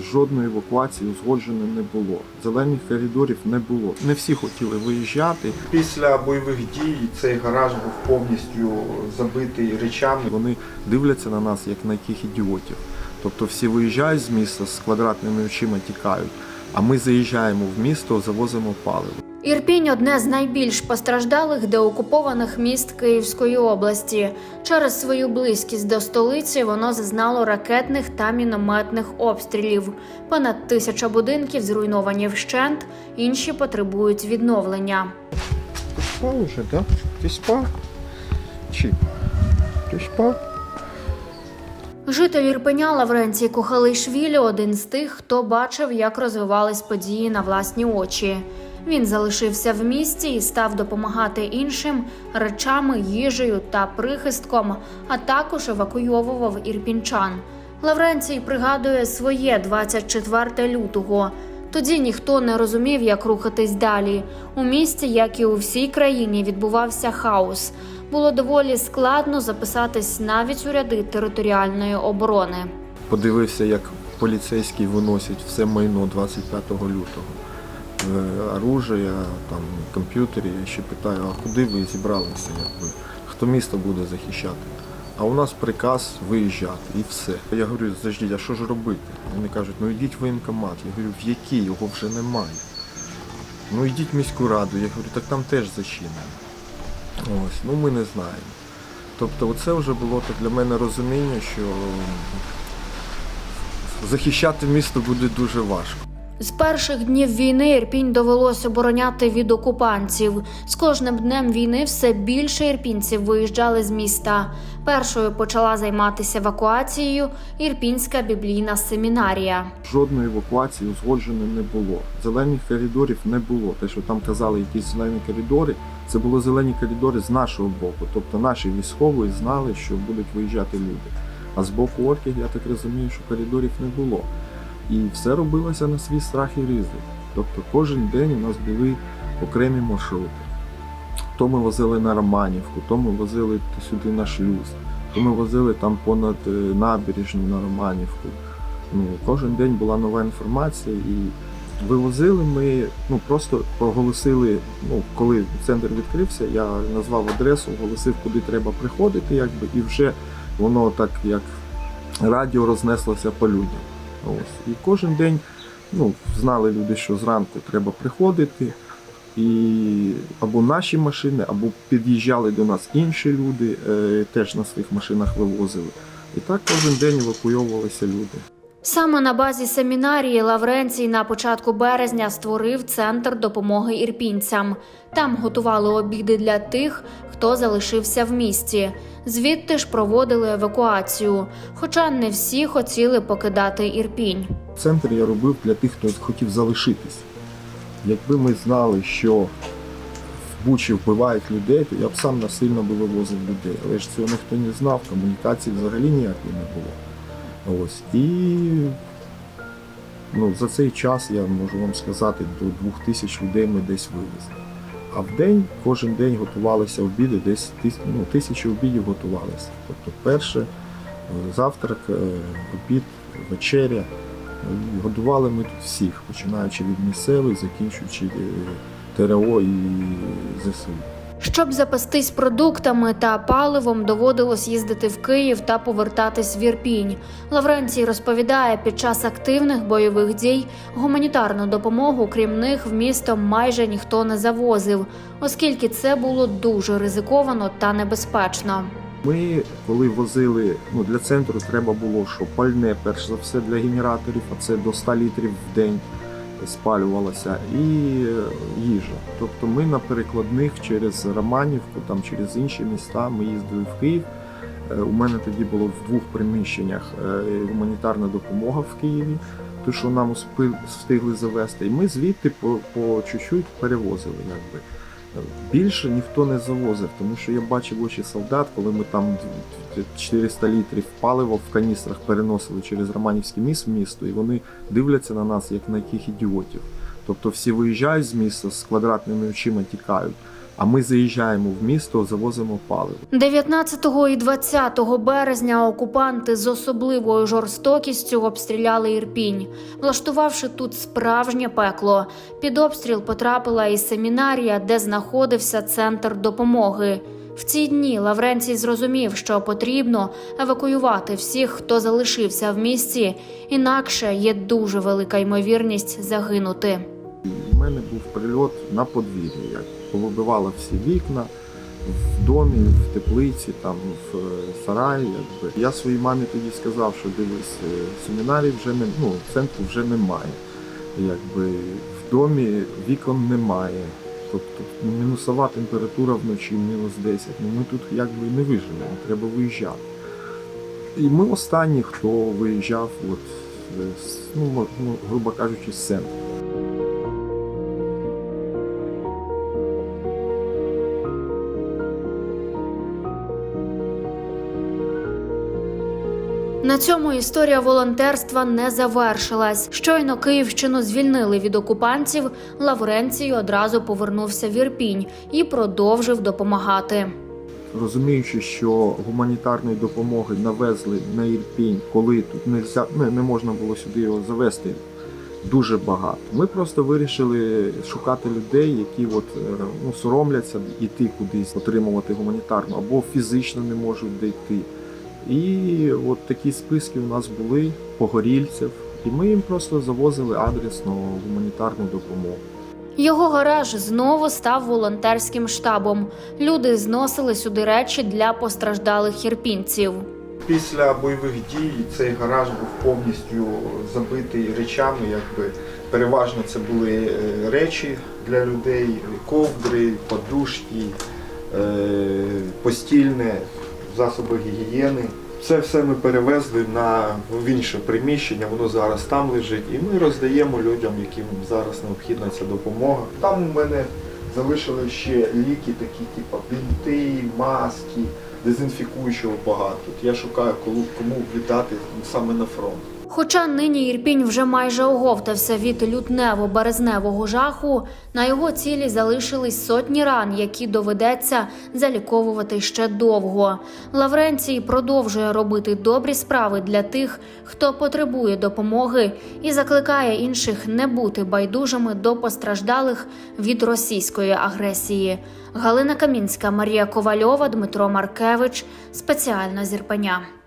жодної евакуації узгоджено не було. Зелених коридорів не було. Не всі хотіли виїжджати. Після бойових дій цей гараж був повністю забитий речами. Вони дивляться на нас як на яких ідіотів. Тобто всі виїжджають з міста з квадратними очима тікають. А ми заїжджаємо в місто, завозимо паливо. Ірпінь одне з найбільш постраждалих деокупованих міст Київської області. Через свою близькість до столиці воно зазнало ракетних та мінометних обстрілів. Понад тисяча будинків зруйновані вщент, інші потребують відновлення. Ти спав уже, так? Ти спав? Чи? Ти спав? Житель Ірпеня Лавренцій Кухалишвілі один з тих, хто бачив, як розвивались події на власні очі. Він залишився в місті і став допомагати іншим речами, їжею та прихистком, а також евакуйовував ірпінчан. Лавренцій пригадує своє 24 лютого. Тоді ніхто не розумів, як рухатись далі. У місті, як і у всій країні, відбувався хаос. Було доволі складно записатись навіть у ряди територіальної оборони. Подивився, як поліцейські виносять все майно 25 лютого. Е, Оружие, там, комп'ютери. Я ще питаю, а куди ви зібралися? Якби? Хто місто буде захищати? А у нас приказ виїжджати і все. Я говорю, заждіть, а що ж робити? Вони кажуть, ну йдіть в воєнкомат. Я говорю, в який? Його вже немає. Ну йдіть в міську раду. Я говорю, так там теж зачинено. Ось, ну ми не знаємо. Тобто, оце вже було так для мене розуміння, що захищати місто буде дуже важко. З перших днів війни Ірпінь довелось обороняти від окупантів. З кожним днем війни все більше ірпінців виїжджали з міста. Першою почала займатися евакуацією Ірпінська біблійна семінарія. Жодної евакуації узгоджено не було. Зелених коридорів не було. Те, що там казали, якісь зелені коридори, це були зелені коридори з нашого боку. Тобто наші військові знали, що будуть виїжджати люди. А з боку орків, я так розумію, що коридорів не було. І все робилося на свій страх і ризик. Тобто кожен день у нас були окремі маршрути. То ми возили на Романівку, то ми возили сюди на шлюз, то ми возили там понад е, набережну на Романівку. Ну, кожен день була нова інформація і вивозили ми, ну просто проголосили, ну, коли центр відкрився, я назвав адресу, оголосив, куди треба приходити, якби, і вже воно так як радіо рознеслося по людям. Ось. І кожен день ну, знали люди, що зранку треба приходити. І або наші машини, або під'їжджали до нас інші люди, е, теж на своїх машинах вивозили. І так кожен день евакуйовувалися люди. Саме на базі семінарії Лавренцій на початку березня створив центр допомоги ірпінцям. Там готували обіди для тих, хто залишився в місті. Звідти ж проводили евакуацію. Хоча не всі хотіли покидати Ірпінь. Центр я робив для тих, хто хотів залишитись. Якби ми знали, що в Бучі вбивають людей, то я б сам насильно би вивозив людей. Але ж цього ніхто не знав, комунікації взагалі ніякої не було. Ось. І ну, за цей час я можу вам сказати, до двох тисяч людей ми десь вивезли. А в день, кожен день готувалися обіди, десь ну, тисячі обідів готувалися. Тобто перше, е, завтрак, е, обід, вечеря. Годували ми тут всіх, починаючи від місцевих, закінчуючи е, ТРО і ЗСУ. Щоб запастись продуктами та паливом, доводилось їздити в Київ та повертатись в Ірпінь. Лавренцій розповідає, під час активних бойових дій гуманітарну допомогу, крім них, в місто майже ніхто не завозив, оскільки це було дуже ризиковано та небезпечно. Ми, коли возили, ну для центру треба було, що пальне, перш за все, для генераторів, а це до 100 літрів в день спалювалося, і е, їжа. Тобто ми на перекладних через Романівку, там через інші міста ми їздили в Київ. Е, У мене тоді було в двох приміщеннях е, гуманітарна допомога в Києві, те, що нам встигли завести, і ми звідти по, по чуть-чуть перевозили. Якби. Більше ніхто не завозив, тому що я бачив очі солдат, коли ми там 400 літрів палива в каністрах переносили через Романівський міст в місто, і вони дивляться на нас як на яких ідіотів. Тобто всі виїжджають з міста з квадратними очима тікають. А ми заїжджаємо в місто, завозимо паливо. 19 і 20 березня окупанти з особливою жорстокістю обстріляли Ірпінь, влаштувавши тут справжнє пекло. Під обстріл потрапила і семінарія, де знаходився центр допомоги. В ці дні Лавренцій зрозумів, що потрібно евакуювати всіх, хто залишився в місті, інакше є дуже велика ймовірність загинути. У мене був прильот на подвір'ї, як повибивало всі вікна в домі, в теплиці, там в е, сараї. Якби. Я своїй мамі тоді сказав, що дивись, е, семінарій вже не ну, центру вже немає. Якби в домі вікон немає. Тобто ну, мінусова температура вночі, мінус 10. Ну ми тут якби не виживемо, треба виїжджати. І ми останні, хто виїжджав, от, е, ну, ну, грубо кажучи, з центру. На цьому історія волонтерства не завершилась. Щойно Київщину звільнили від окупантів. Лавренцій одразу повернувся в Ірпінь і продовжив допомагати. розуміючи, що гуманітарної допомоги навезли на Ірпінь, коли тут нельзя, не, не можна було сюди його завести дуже багато. Ми просто вирішили шукати людей, які от, е, ну, соромляться йти кудись, отримувати гуманітарну, або фізично не можуть дійти. І от такі списки у нас були погорільців, і ми їм просто завозили адресно гуманітарну допомогу. Його гараж знову став волонтерським штабом. Люди зносили сюди речі для постраждалих ірпінців. Після бойових дій цей гараж був повністю забитий речами. Якби переважно це були е, речі для людей, ковдри, подушки, е, постільне, засоби гігієни. Це все ми перевезли на в інше приміщення, воно зараз там лежить, і ми роздаємо людям, яким зараз необхідна ця допомога. Там у мене залишили ще ліки, такі, типу бінти, маски, дезінфікуючого багато. От я шукаю кому, віддати саме на фронт. Хоча нині Ірпінь вже майже оговтався від лютнево-березневого жаху, на його цілі залишились сотні ран, які доведеться заліковувати ще довго. Лавренцій продовжує робити добрі справи для тих, хто потребує допомоги, і закликає інших не бути байдужими до постраждалих від російської агресії. Галина Камінська, Марія Ковальова, Дмитро Маркевич. Спеціально з Ірпеня.